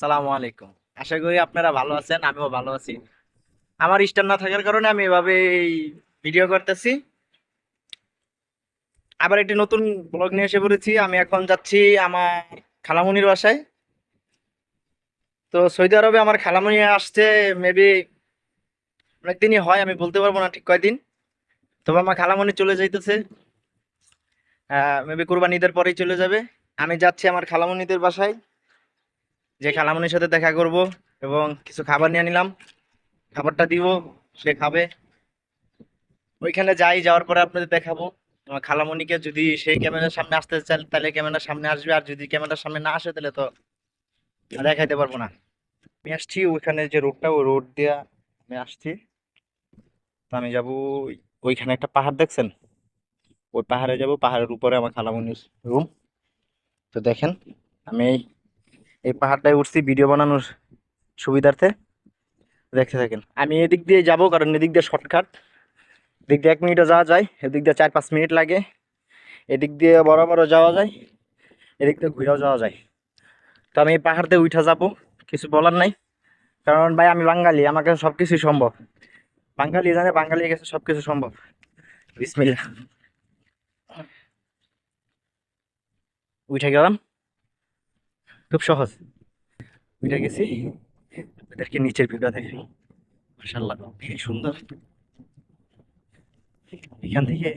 সালামু আলাইকুম। আশা করি আপনারা ভালো আছেন, আমিও ভালো আছি। আমার স্টার না থাকার কারণে আমি এভাবে ভিডিও করতেছি। আবার একটি নতুন ব্লগ নিয়ে এসে পড়েছি। আমি এখন যাচ্ছি আমার খালামুনির বাসায়। তো সৌদি আরবে আমার খালামুনি আসছে মেবি অনেকদিনই হয়, আমি বলতে পারব না ঠিক কয়দিন। তবে আমার খালামুনি চলে যাইতেছে। মেবি কোরবানি ঈদের পরেই চলে যাবে। আমি যাচ্ছি আমার খালামুনিদের বাসায়। যে খালামনির সাথে দেখা করব এবং কিছু খাবার নিয়ে নিলাম। খাবারটা দিব, সে খাবে। ওইখানে যাই, যাওয়ার পরে আপনাদের দেখাবো। আমার খালামুনিকে যদি সেই ক্যামেরার সামনে আসতে চান, তাহলে ক্যামেরার সামনে আসবে। আর যদি ক্যামেরার সামনে না আসে, তাহলে তো দেখাইতে পারব না। আমি আসছি, ওইখানে যে রোডটা, ওই রোড দিয়ে আমি আসছি। তো আমি যাব ওইখানে একটা পাহাড় দেখছেন? ওই পাহাড়ে যাব, পাহাড়ের উপরে আমার খালামুনির রুম তো দেখেন, আমি এই পাহাড়টায় উঠছি ভিডিও বানানোর সুবিধার্থে। দেখতে থাকেন। আমি এদিক দিয়ে যাব, কারণ এদিক দিয়ে শর্টকাট এদিক দিয়ে এক মিনিটও যাওয়া যায়, এদিক দিয়ে চার পাঁচ মিনিট লাগে। এদিক দিয়ে বড় বড় যাওয়া যায়, এদিক দিয়ে ঘুরেও যাওয়া যায়। তো আমি এই পাহাড়তে উঠা যাব, কিছু বলার নাই। কারণ ভাই, আমি বাঙালি, আমার কাছে সব কিছুই সম্ভব। বাঙালি জানে, বাঙালির কাছে সব কিছু সম্ভব। বিসমিল্লা উঠে গেলাম। খুব সহজ। উঠে গেছি। আপনাদেরকে নিচের ভিউটা দেখাই মাশাল্লাহ কি সুন্দর। এখান থেকে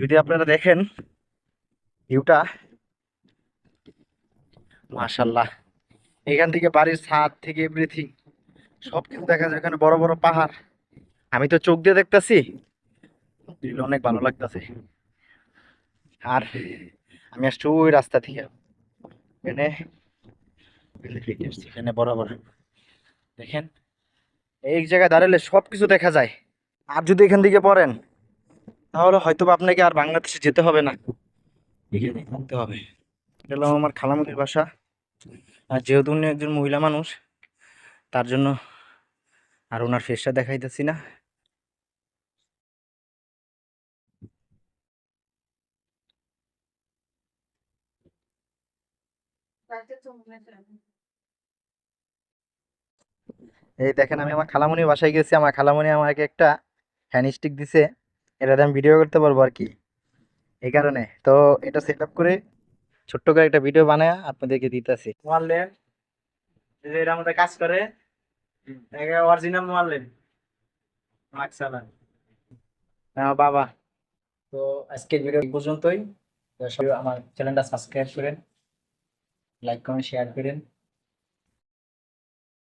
যদি আপনারা দেখেন ভিউটা মাশাল্লাহ এখান থেকে বাড়ির ছাদ থেকে এভরিথিং সব কিছু দেখা যায়। এখানে বড় বড় পাহাড়। আমি তো চোখ দিয়ে দেখতেছি। অনেক ভালো লাগতেছে। আর আমি আসছি ওই রাস্তা থেকে। এখানে বরাবর। দেখেন, এই জায়গায় দাঁড়ালে সব কিছু দেখা যায়। আর যদি এখান থেকে পড়েন, তাহলে হয়তো আপনাকে আর বাংলাদেশে যেতে হবে না। এখানে থাকতে হবে। এটা হলো আমার খালামুনির বাসা। আর যেহেতু উনি একজন মহিলা মানুষ, তার জন্য আর ওনার ফেসটা দেখাইতেছি না। এই দেখেন আমি আমার খালামুনির বাসায় গেছি। আমার খালামুনি আমাকে একটা হ্যান্ড স্টিক দিছে। এটাতে আমি ভিডিও করতে পারব আর কি। এই কারণে। তো এটা সেট আপ করে ছোট্ট করে একটা ভিডিও বানায় আপনাদেরকে দিতেছি। যে এর আমাদের কাজ করে অরিজিনাল মোয়াল্লেম। মাকসালা আমার বাবা। তো আজকের ভিডিও এই পর্যন্তই। আমার চ্যানেলটা সাবস্ক্রাইব করেন। লাইক করেন শেয়ার করেন